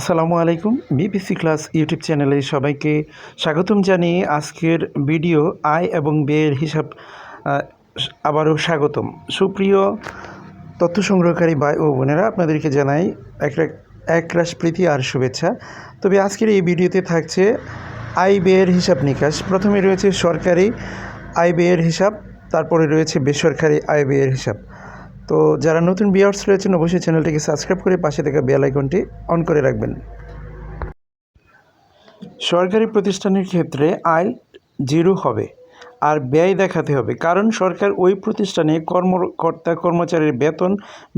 আসসালামু আলাইকুম BBC class YouTube চ্যানেলে সবাইকে স্বাগতম জানিয়ে আজকের ভিডিও আয় এবং ব্যয়ের হিসাব আবারও স্বাগতম। সুপ্রিয় তথ্য সংগ্রহকারী ভাই ও বোনেরা, আপনাদেরকে জানাই এক রাশ প্রীতি আর শুভেচ্ছা। তবে আজকের এই ভিডিওতে থাকছে আয় ব্যয়ের হিসাব নিকাশ। প্রথমে রয়েছে সরকারি আয় ব্যয়ের হিসাব, তারপরে রয়েছে বেসরকারি আয় ব্যয়ের হিসাব। তো যারা নতুন বিয়ার্স রয়েছেন, অবশ্যই চ্যানেলটিকে সাবস্ক্রাইব করে পাশে থাকা বেল আইকনটি অন করে রাখবেন। সরকারি প্রতিষ্ঠানের ক্ষেত্রে আয় জিরো হবে আর ব্যয় দেখাতে হবে, কারণ সরকার ওই প্রতিষ্ঠানে কর্মকর্তা কর্মচারীর বেতন,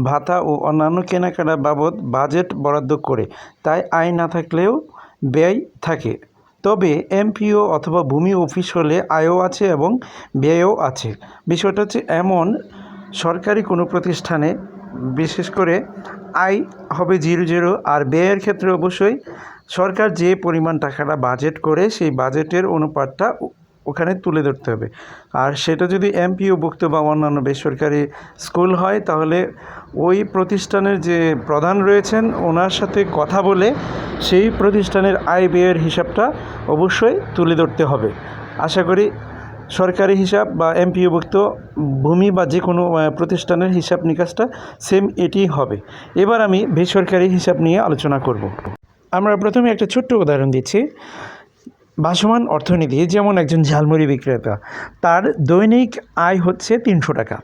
ভাতা ও অন্যান্য কেনাকাটা বাবদ বাজেট বরাদ্দ করে। তাই আয় না থাকলেও ব্যয় থাকে। তবে এমপিও অথবা ভূমি অফিস হলে আয়ও আছে এবং ব্যয়ও আছে। বিষয়টা হচ্ছে এমন সরকারি কোনো প্রতিষ্ঠানে, বিশেষ করে আয় হবে জিরো জিরো, আর ব্যয়ের ক্ষেত্রে অবশ্যই সরকার যে পরিমাণ টাকাটা বাজেট করে, সেই বাজেটের অনুপাতটা ওখানে তুলে ধরতে হবে। আর সেটা যদি এমপিও এমপিওভুক্ত বা অন্যান্য বেসরকারি স্কুল হয়, তাহলে ওই প্রতিষ্ঠানের যে প্রধান রয়েছেন, ওনার সাথে কথা বলে সেই প্রতিষ্ঠানের আয় ব্যয়ের হিসাবটা অবশ্যই তুলে ধরতে হবে। আশা করি সরকারি হিসাব বা এমপিওভুক্ত ভূমি বা যে কোনো প্রতিষ্ঠানের হিসাব নিকাশটা সেম এটি হবে। এবার আমি বেসরকারি হিসাব নিয়ে আলোচনা করব। আমরা প্রথমে একটা ছোট্ট উদাহরণ দিচ্ছি। ভাসমান অর্থনীতি, যেমন একজন ঝালমুড়ি বিক্রেতা, তার দৈনিক আয় হচ্ছে তিনশো টাকা।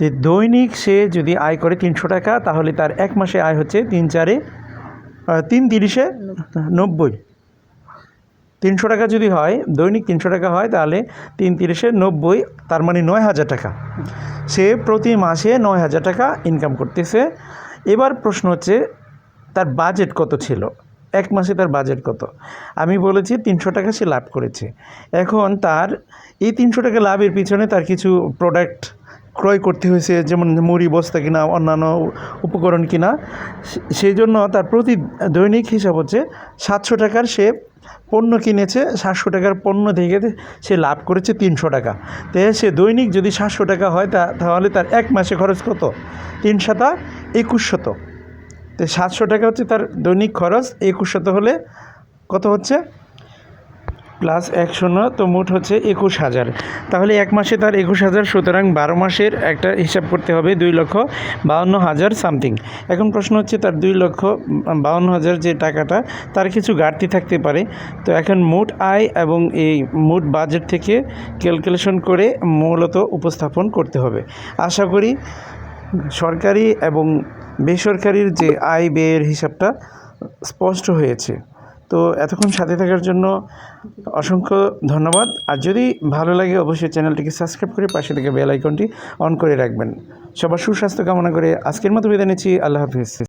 যে দৈনিক সে যদি আয় করে তিনশো টাকা, তাহলে তার এক মাসে আয় হচ্ছে তিন চারে তিন তিরিশে নব্বই। তিনশো টাকা যদি হয়, দৈনিক তিনশো টাকা হয়, তাহলে তিন তিরিশে নব্বই, তার মানে নয় হাজার টাকা। সে প্রতি মাসে নয় হাজার টাকা ইনকাম করতেছে। এবার প্রশ্ন হচ্ছে, তার বাজেট কত ছিল? এক মাসে তার বাজেট কত? আমি বলেছি, তিনশো টাকা সে লাভ করেছে। এখন তার এই তিনশো টাকা লাভের পিছনে তার কিছু প্রোডাক্ট ক্রয় করতে হয়েছে, যেমন মুড়ি, বস্তা কিনা, অন্যান্য উপকরণ কিনা সেই জন্য তার প্রতি দৈনিক হিসাব হচ্ছে সাতশো টাকার সে পণ্য কিনেছে, সাতশো টাকার পণ্য থেকে সে লাভ করেছে তিনশো টাকা। তো সে দৈনিক যদি সাতশো টাকা হয় তা, তাহলে তার এক মাসে খরচ কত? তিন সাতা একুশ শত। তো সাতশো টাকা হচ্ছে তার দৈনিক খরচ, একুশ শত হলে কত হচ্ছে? প্লাস এক শূন্য তো মোট হচ্ছে একুশ হাজার। তাহলে এক মাসে তার একুশ হাজার, সুতরাং বারো মাসের একটা হিসাব করতে হবে দুই লক্ষ বাউন্ন হাজার সামথিং। এখন প্রশ্ন হচ্ছে তার দুই লক্ষ বাউন্ন হাজার যে টাকাটা, তার কিছু ঘাটতি থাকতে পারে। তো এখন মোট আয় এবং এই মোট বাজেট থেকে ক্যালকুলেশন করে মূলত উপস্থাপন করতে হবে। আশা করি সরকারি এবং বেসরকারির যে আয় ব্যয়ের হিসাবটা স্পষ্ট হয়েছে। তো এতক্ষণ সাথে থাকার জন্য অসংখ্য ধন্যবাদ। আর যদি ভালো লাগে, অবশ্যই চ্যানেলটিকে সাবস্ক্রাইব করে পাশে থেকে বেল আইকনটি অন করে রাখবেন। সবার সুস্বাস্থ্য কামনা করে আজকের মতো বিদায় নিচ্ছি। আল্লাহ হাফিজ।